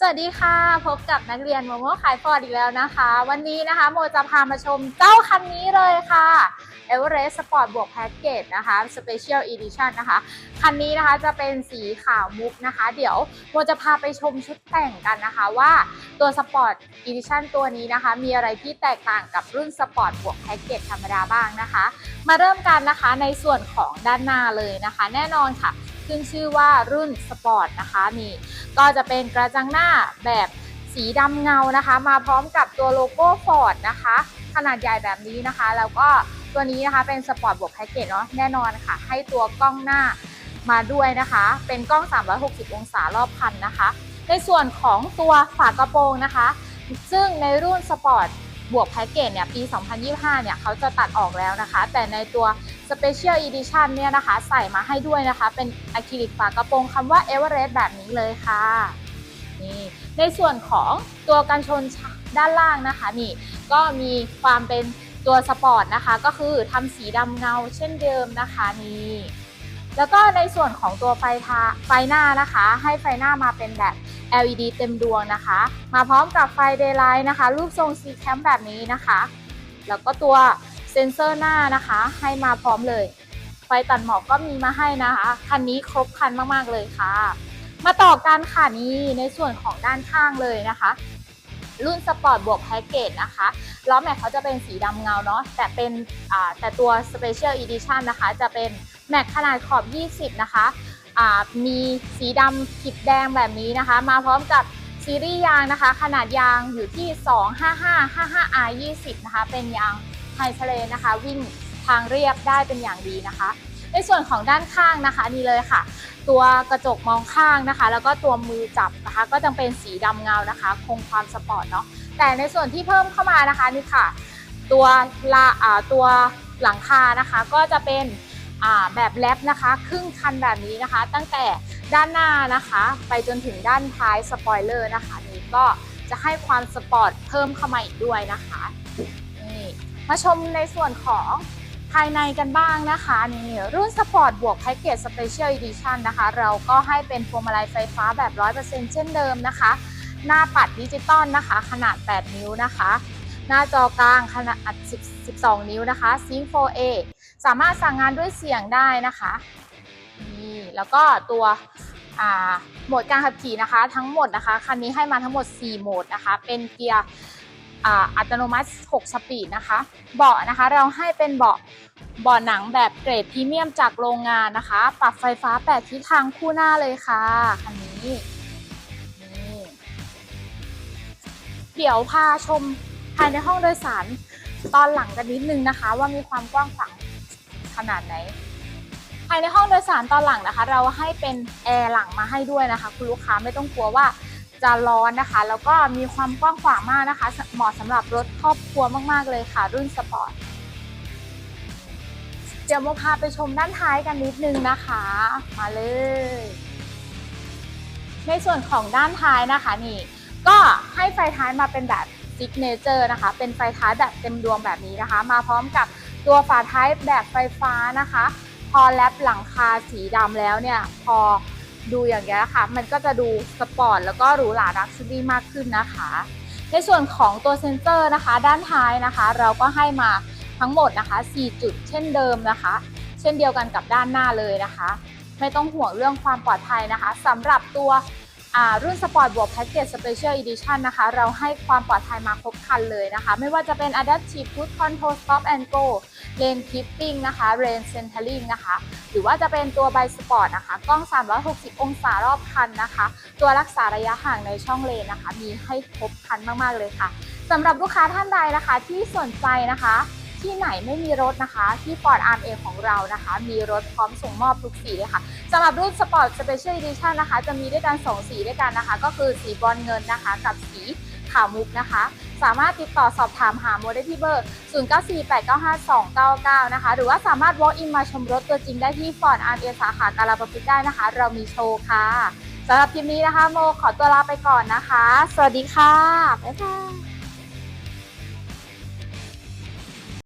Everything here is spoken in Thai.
สวัสดีค่ะ พบกับนักเรียนโมโมขายฟอร์ดอีกแล้วนะคะ วันนี้นะคะโมจะพามาชมเจ้าคันนี้เลยค่ะ Everest Sport บวกแพ็กเกจนะคะ Special Edition นะคะ คันนี้นะคะจะเป็นสีขาวมุกนะคะ เดี๋ยวโมจะพาไปชมชุดแต่งกันนะคะว่าตัว Sport Edition ตัวนี้นะคะ มีอะไรที่แตกต่างกับรุ่น Sport บวกแพ็กเกจธรรมดาบ้างนะคะ มาเริ่มกันนะคะในส่วนของด้านหน้าเลยนะคะ แน่นอนค่ะ ขึ้นชื่อว่ารุ่นสปอร์ตนะคะนี่ก็จะเป็นกระจังหน้าแบบสีดำเงานะคะ มาพร้อมกับตัวโลโก้ฟอร์ดนะคะ ขนาดใหญ่แบบนี้นะคะ แล้วก็ตัวนี้นะคะเป็นสปอร์ตบวกแพ็กเกจเนาะแน่นอนค่ะ ให้ตัวกล้องหน้ามาด้วยนะคะ เป็นกล้อง 360 องศารอบคันนะคะ ในส่วนของตัวฝากระโปรงนะคะ ซึ่งในรุ่นสปอร์ตบวกแพ็กเกจเนี่ยปี 2025 เนี่ยเขาจะตัดออกแล้วนะคะ แต่ในตัว Special Edition เนี่ยนะคะ ใส่มาให้ด้วยนะคะ เป็นอะคริลิกฝากระโปรงคำว่า Everest แบบนี้เลยค่ะนี่ในส่วนของตัวกันชนด้านล่างนะคะนี่ก็มีความเป็นตัวสปอร์ตนะคะ ก็คือทำสีดำเงาเช่นเดิมนะคะนี่แล้วก็ในส่วนของตัวไฟทาไฟหน้านะคะ ให้ไฟหน้ามาเป็นแบบ LED เต็มดวงนะคะ มาพร้อมกับไฟ Daylight นะคะ รูปทรง C Cam แบบนี้นะคะ แล้วก็ตัว ซ็นเซอร์หน้านะคะ ให้มาพร้อมเลย ไฟตัดหมอกก็มีมาให้นะคะ คันนี้ครบคันมากๆเลยค่ะ มาต่อกันค่ะนี้ในส่วนของด้านข้างเลยนะคะ รุ่นสปอร์ตบวกแพ็กเกจนะคะล้อแม็กเขาจะเป็นสีดำเงาเนาะแต่เป็นแต่ตัว Special Edition นะคะ จะเป็นแม็กขนาดขอบ 20 นะคะมีสีดำขีดแดงแบบนี้นะคะ มาพร้อมกับซีรีส์ยางนะคะ ขนาดยางอยู่ที่ 255 55R 20 นะคะ เป็นยาง ไฮทะเลนะคะ วิ่งทางเรียบได้เป็นอย่างดีนะคะ ในส่วนของด้านข้างนะคะนี่เลยค่ะ ตัวกระจกมองข้างนะคะ แล้วก็ตัวมือจับนะคะ ก็จะเป็นสีดำเงานะคะ คงความสปอร์ตเนาะแต่ในส่วนที่เพิ่มเข้ามานะคะนี่ค่ะ ตัวลาอ่าตัวหลังคานะคะก็จะเป็นแบบแรปนะคะ ครึ่งคันแบบนี้นะคะ ตั้งแต่ด้านหน้านะคะ ไปจนถึงด้านท้ายสปอยเลอร์นะคะ นี่ก็จะให้ความสปอร์ตเพิ่มเข้ามาอีกด้วยนะคะ มาชมในส่วนของภายในกันบ้างนะคะนี่รุ่นสปอร์ตบวกแพ็กเกจสเปเชียลอีดิชันนะคะ เราก็ให้เป็นพวงมาลัยไฟฟ้าแบบ 100%เช่นเดิมนะคะ หน้าปัดดิจิตอลนะคะ ขนาด 8 นิ้วนะคะ หน้าจอกลางขนาด 12 นิ้วนะคะ Sync 4A สามารถสั่งงานด้วยเสียงได้นะคะนี่แล้วก็ตัวโหมดการขับขี่นะคะ ทั้งหมดนะคะ คันนี้ให้มาทั้งหมด 4 โหมดนะคะ เป็นเกียร์ อัตโนมัติ 6 สปีดนะคะ เบาะนะคะเราให้เป็นเบาะเบาะหนังแบบเกรดพรีเมียมจากโรงงานนะคะ ปรับไฟฟ้า 8 ทิศทางคู่หน้าเลยค่ะคันนี้นี่เดี๋ยวพาชมภายในห้องโดยสารตอนหลังกันนิดนึงนะคะ ว่ามีความกว้างขวางขนาดไหน ภายในห้องโดยสารตอนหลังนะคะ เราให้เป็นแอร์หลังมาให้ด้วยนะคะ คุณลูกค้าไม่ต้องกลัวว่า จะร้อนนะคะ แล้วก็มีความกว้างขวางมากนะคะ เหมาะสำหรับรถครอบครัวมากๆเลยค่ะ รุ่นสปอร์ตเดี๋ยวโมพาไปชมด้านท้ายกันนิดนึงนะคะ มาเลย ในส่วนของด้านท้ายนะคะนี่ก็ให้ไฟท้ายมาเป็นแบบซิกเนเจอร์นะคะ เป็นไฟท้ายแบบเต็มดวงแบบนี้นะคะ มาพร้อมกับตัวฝาท้ายแบบไฟฟ้านะคะ พอแลปหลังคาสีดำแล้วเนี่ย พอ ดูอย่างเงี้ยค่ะ มันก็จะดูสปอร์ตแล้วก็หรูหราดักชัวรี่มากขึ้นนะคะ ในส่วนของตัวเซนเซอร์นะคะ ด้านท้ายนะคะ เราก็ให้มาทั้งหมดนะคะ 4 จุดเช่นเดิมนะคะ เช่นเดียวกันกับด้านหน้าเลยนะคะ ไม่ต้องห่วงเรื่องความปลอดภัยนะคะสำหรับตัว รุ่นสปอร์ตบวกแพ็กเกจสเปเชียลอีดิชันนะคะ เราให้ความปลอดภัยมาครบคันเลยนะคะ ไม่ว่าจะเป็น Adaptive Cruise Control Stop and Go Lane Keeping นะคะ Lane Centering นะคะ หรือว่าจะเป็นตัว By Sport นะคะ กล้อง 360 องศารอบคันนะคะ ตัวรักษาระยะห่างในช่องเลนนะคะ มีให้ครบคันมาก ๆ เลยค่ะสำหรับลูกค้าท่านใดนะคะที่สนใจนะคะ ที่ไหนไม่มีรถนะคะ ที่ Ford RMA ของเรานะคะ มีรถพร้อมส่งมอบทุกสีเลยค่ะสำหรับรุ่น Sport Special Edition นะคะ จะมีด้วยกัน 2 สีด้วยกันนะคะ ก็คือสีบอนเงินนะคะ กับสีขาวมุกนะคะ สามารถติดต่อสอบถามหาโมได้ที่เบอร์ 0948952299 นะคะ หรือว่าสามารถ walk in มาชมรถตัวจริงได้ที่ Ford RA สาขาการาปพฤกษ์ได้นะคะ เรามีโชว์ค่ะสำหรับคลิปนี้นะคะ โมขอตัวลาไปก่อนนะคะ สวัสดีค่ะบ๊ายบาย